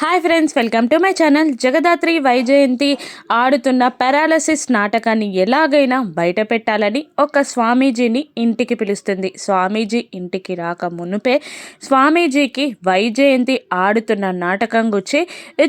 Hi friends welcome to my channel. Jagadhatri Vaijayanti ఆడుతున్న paralysis నాటకాన్ని ఎలాగైనా బయట పెట్టాలని ఒక స్వామీజీని ఇంటికి పిలుస్తుంది. స్వామీజీ ఇంటికి రాక మునుపే స్వామీజీకి వైజయంతి ఆడుతున్న నాటకం గురించి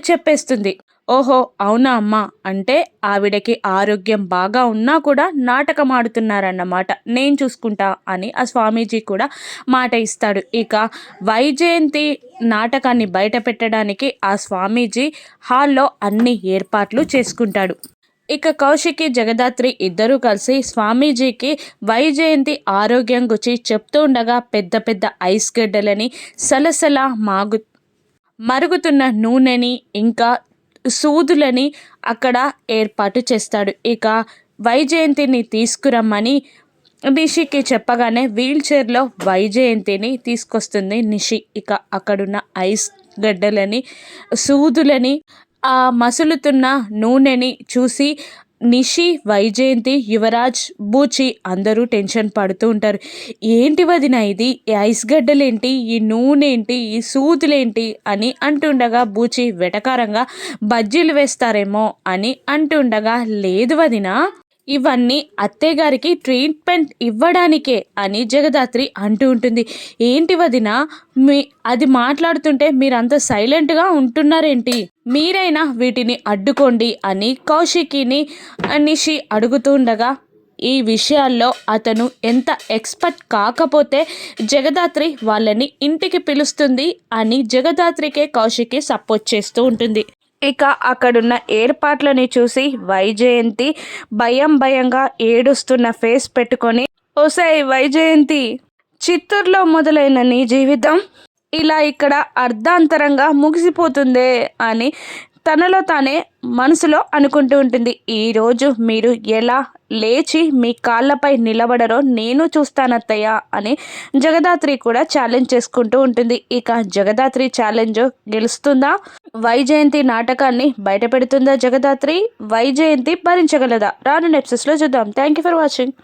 చెప్పేస్తుంది. ఓహో అవునా అమ్మా? అంటే ఆవిడకి ఆరోగ్యం బాగా ఉన్నా కూడా నాటకం ఆడుతున్నారన్నమాట నేను చూసుకుంటా అని ఆ స్వామీజీ కూడా మాట ఇస్తాడు. ఇక వైజయంతి నాటకాన్ని బయట పెట్టడానికి ఆ స్వామీజీ హాల్లో అన్ని ఏర్పాట్లు చేసుకుంటాడు. ఇక కౌశికి జగదాత్రి ఇద్దరూ కలిసి స్వామీజీకి వైజయంతి ఆరోగ్యం గురించి చెప్తూ ఉండగా పెద్ద పెద్ద ఐస్ గడ్డలని సలసల మాగు మరుగుతున్న నూనెని ఇంకా సూదులని అక్కడ ఏర్పాటు చేస్తాడు. ఇక వైజయంతిని తీసుకురమ్మని నిషికి చెప్పగానే వీల్ చైర్లో వైజయంతిని తీసుకొస్తుంది నిషి. ఇక అక్కడున్న ఐస్ గడ్డలని సూదులని ఆ మసులుతున్న నూనెని చూసి నిషి వైజయంతి యువరాజ్ బూచి అందరూ టెన్షన్ పడుతూ ఉంటారు. ఏంటి వదిన ఇది? ఈ ఐస్ గడ్డలేంటి? ఈ నూనెంటి ఈ సూదులేంటి? అని అంటుండగా బూచి వెటకారంగా బజ్జీలు వేస్తారేమో అని అంటుండగా లేదు వదిన. ఇవన్నీ అత్తయ్యగారికి ట్రీట్మెంట్ ఇవ్వడానికే అని జగదాత్రి అంటూ ఉంటుంది. ఏంటి వదిన? మీ అది మాట్లాడుతుంటే మీరంత సైలెంట్గా ఉంటున్నారేంటి? మీరైనా వీటిని అడ్డుకోండి అని కౌశికిని నిషి అడుగుతుండగా ఈ విషయాల్లో అతను ఎంత ఎక్స్పర్ట్ కాకపోతే జగదాత్రి వాళ్ళని ఇంటికి పిలుస్తుంది అని జగదాత్రికే కౌశికి సపోర్ట్ చేస్తూ ఉంటుంది. ఇక అక్కడున్న ఏర్పాట్లని చూసి వైజయంతి భయం భయంగా ఏడుస్తున్న ఫేస్ పెట్టుకొని ఓసై వైజయంతి చిత్తూరులో మొదలైన నీ జీవితం ఇలా ఇక్కడ అర్ధాంతరంగా ముగిసిపోతుందే అని తనలో తానే మనసులో అనుకుంటూ ఉంటుంది. ఈరోజు మీరు ఎలా లేచి మీ కాళ్ళపై నిలబడరో నేను చూస్తానత్తయ్య అని జగదాత్రి కూడా ఛాలెంజ్ చేసుకుంటూ ఉంటుంది. ఇక జగదాత్రి ఛాలెంజ్ గెలుస్తుందా? వైజయంతి నాటకాన్ని బయట పెడుతుందా జగదాత్రి? వైజయంతి భరించగలదా? రాను నెప్సెస్లో చూద్దాం. Thank you for watching